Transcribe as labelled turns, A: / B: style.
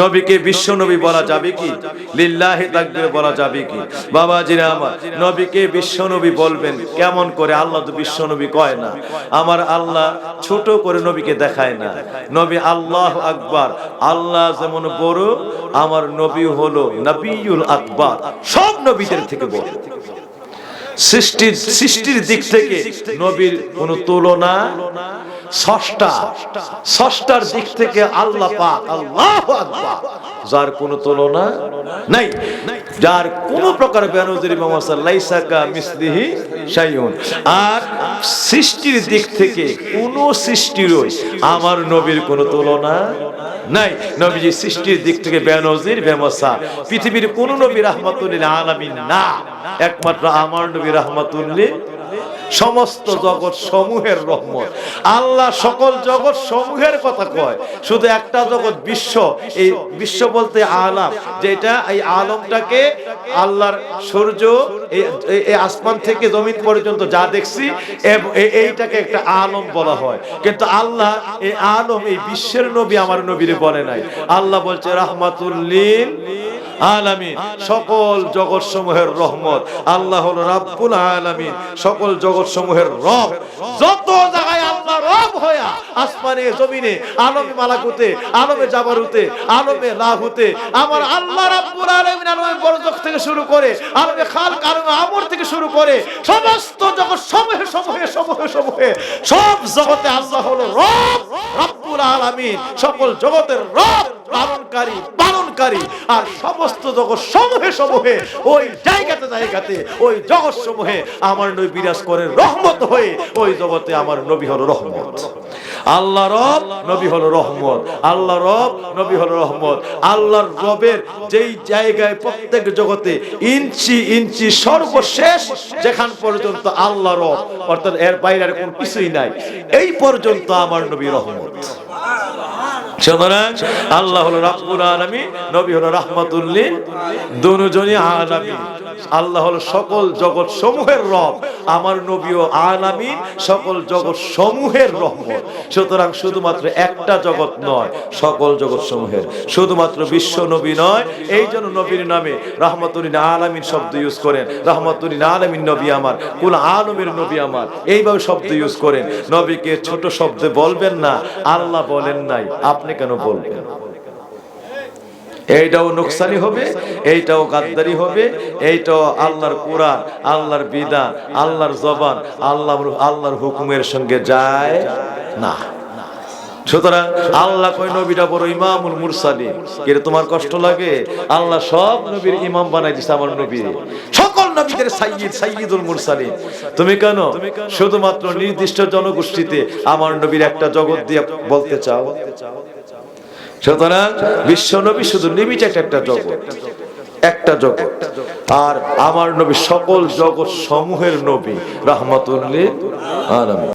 A: নবীকে বিশ্ব নবী বলা যাবে কি? লিল্লাহি তাকবীর বলা যাবে কি? বাবাজিরা আমার, নবীকে বিশ্ব নবী বলবেন, কেমন করে আল্লাহ তো বিশ্ব নবী কয় না? আমার আল্লাহ ছোট করে নবীকে দেখায় না। নবী আল্লাহ আকবার, আল্লাহ যেমন বড়, আমার নবী হলো নবীউল আকবার, সব নবীদের থেকে বড়। সৃষ্টির সৃষ্টির দিক থেকে নবীর কোন তুলনা ষষ্ঠা, ষষ্ঠার দিক থেকে আল্লাহ পাক, আল্লাহ যার কোন তুলনা নাই। যার কোন প্রকার বেনজির লাইসাকা মিসলিহি শাইউন। আর সৃষ্টির দিক থেকে কোন সৃষ্টিরই আমার নবীর কোন তুলনা নাই। নবীজি সৃষ্টির দিক থেকে বেনজির বেমসা পৃথিবীর কোন নবী রহমতুল্লিল আলামিন না। একমাত্র আমার নবী রাহমাতুল্লিল সমস্ত জগৎ সমূহের রহমত। আল্লাহ সকল জগৎ সমূহের কথা কয়। শুধু একটা জগৎ, বিশ্ব। এই বিশ্ব বলতে আলাম। যেটা এই আলমটাকে আল্লাহর সূর্য, এই- আসমান থেকে জমিন পর্যন্ত যা দেখছি এইটাকে একটা আলম বলা হয়। কিন্তু আল্লাহ এই আলম, এই বিশ্বের নবী আমার নবীরে বলে নাই। আল্লাহ বলছে রাহমাতুল্লিল আলামিন। সকল জগৎ সমূহের রহমত। আল্লাহ হলো রাব্বুল আলামিন। সকল জগৎ সমূহের রব। যত জায়গায় আল্লাহ রব হইয়া, আসমানে, জমিনে, আলমে মালাকুতে, আলমে জাবারুতে, আলমে লাহুতে, আমার আল্লাহ রাব্বুল আলামিন আলমে বরজক থেকে শুরু করে, আলমে খালক, আলমে আমর থেকে শুরু করে, সমস্ত জগৎ সমূহে সমূহে সমূহে সমূহে, সব জগতে আল্লাহ হলো রব, রাব্বুল আলামিন। সকল জগতের রব, পালনকারী পালনকারী আর সমস্ত জগৎ সমূহে সমূহে, ওই জায়গাতে জায়গাতে, ওই জগৎ সমূহে আমার নবী বিরাজ করে রহমত হয়ে, ওই জগতে আমার নবী হলো রহমত। আল্লাহ রব নবী হলো রহমত। আল্লাহ রব নবী হলো রহমত। আল্লাহর রবের যেই জায়গায় প্রত্যেক জগতে ইঞ্চি ইঞ্চি সর্বশেষ, যেখান পর্যন্ত আল্লাহ রব, অর্থাৎ এর বাইরে আর কোনো কিছুই নাই, এই পর্যন্ত আমার নবী রহমত। সুতরাং আল্লাহ হলো রাব্বুল আলামিন, নবী হলো আলামিন। আল্লাহ হলো সকল জগৎ সমূহের রব, আমার নবীও আলামিন, সকল জগৎ সমূহের সুতরাং শুধুমাত্র একটা জগৎ নয়, সকল জগৎ সমূহের শুধুমাত্র বিশ্ব নবী নয়, এই জন্য নবীর নামে রাহমাতুল্লিল আলামিন শব্দ ইউজ করেন। রাহমাতুল্লিল আলামিন নবী আমার, কুল আলমের নবী আমার। এইভাবে শব্দ ইউজ করেন। নবীকে ছোট শব্দে বলবেন না, আল্লাহ বলেন নাই। আপনি কেন বলবেন? এইটাও নোকসানি হবে, এইটাও গাদ্দারি হবে, এইটাও আল্লাহর কোরআন, আল্লাহর বিধান, আল্লাহর জবান আল্লাহ আল্লাহর হুকুমের সঙ্গে যায় না। সুতরাং আল্লাহ কই নবীটা বড় ইমামুল মুরসালিন। কিন্তু তোমার কষ্ট লাগে? আল্লাহ সব নবীর ইমাম বানাই দিছে আমার নবী। সকল নবীদের সাইয়্যিদ, সাইয়্যিদুল মুরসালিন। তুমি কেন? শুধুমাত্র নির্দিষ্ট জনগোষ্ঠীতে আমার নবীর একটা জগৎ দিয়ে বলতে চাও? সুতরাং বিশ্ব নবী শুধু লিমিটেড একটা জগৎ একটা জগৎ। আর আমার নবী সকল জগৎ সমূহের নবী রাহমাতুল্লিল আলামিন।